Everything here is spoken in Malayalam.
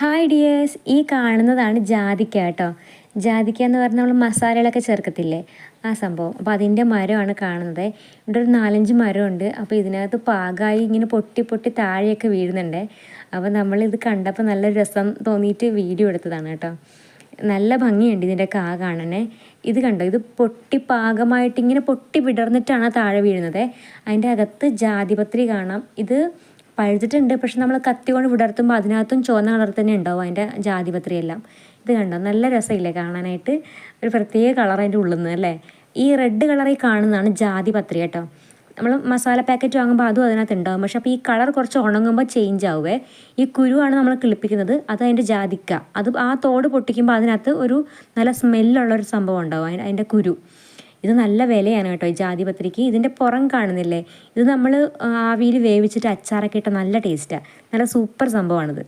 ഹായ് ഡിയേഴ്സ് ഈ കാണുന്നതാണ് ജാതിക്ക കേട്ടോ. ജാതിക്ക എന്ന് പറഞ്ഞാൽ നമ്മൾ മസാലകളൊക്കെ ചേർക്കത്തില്ലേ? ആ സംഭവം. അപ്പോൾ അതിന്റെ മരമാണ് കാണുന്നത്. ഇവിടെ ഒരു നാലഞ്ച് മരമുണ്ട്. അപ്പോൾ ഇതിനകത്ത് പാകമായി ഇങ്ങനെ പൊട്ടി പൊട്ടി താഴെയൊക്കെ വീഴുന്നുണ്ട്. അപ്പോൾ നമ്മളിത് കണ്ടപ്പോൾ നല്ല രസം തോന്നിയിട്ട് വീഡിയോ എടുത്തതാണ് കേട്ടോ. നല്ല ഭംഗിയുണ്ട് ഇതിന്റെ കാ കാണണേ ഇത് കണ്ടോ? ഇത് പൊട്ടി പാകമായിട്ട് ഇങ്ങനെ പൊട്ടി വിടർന്നിട്ടാണ് താഴെ വീഴുന്നത്. അതിന്റെ അകത്ത് ജാതിപത്രി കാണാം. ഇത് പഴുത്തിട്ടുണ്ട്. പക്ഷെ നമ്മൾ കത്തി കൊണ്ട് വിടർത്തുമ്പോൾ അതിനകത്തും ചുവന്ന കളർ തന്നെ ഉണ്ടാവും അതിന്റെ ജാതിപത്രി എല്ലാം ഇത് കണ്ടോ? നല്ല രസമില്ലേ കാണാനായിട്ട്? ഒരു പ്രത്യേക കളർ അതിന്റെ ഉള്ളിൽ നിന്ന് അല്ലേ? ഈ റെഡ് കളറിൽ കാണുന്നതാണ് ജാതിപത്രി കേട്ടോ. നമ്മൾ മസാല പാക്കറ്റ് വാങ്ങുമ്പോൾ അതും അതിനകത്ത് ഉണ്ടാവും. പക്ഷെ അപ്പോൾ ഈ കളർ കുറച്ച് ഉണങ്ങുമ്പോൾ ചേഞ്ച് ആവുമേ ഈ കുരുവാണ് നമ്മൾ കിളിപ്പിക്കുന്നത്. അത് അതിന്റെ ജാതിക്ക. അത് ആ തോട് പൊട്ടിക്കുമ്പോൾ അതിനകത്ത് ഒരു നല്ല സ്മെല്ലുള്ള ഒരു സംഭവം ഉണ്ടാവും. അതിന്റെ കുരു. ഇത് നല്ല വിലയാണ് കേട്ടോ ഈ ജാതിപത്രിക്ക് ഇതിന്റെ പുറം കാണുന്നില്ലേ? ഇത് നമ്മൾ ആവിയിൽ വേവിച്ചിട്ട് അച്ചാറൊക്കെ ഇട്ട നല്ല ടേസ്റ്റാണ് നല്ല സൂപ്പർ സംഭവമാണിത്.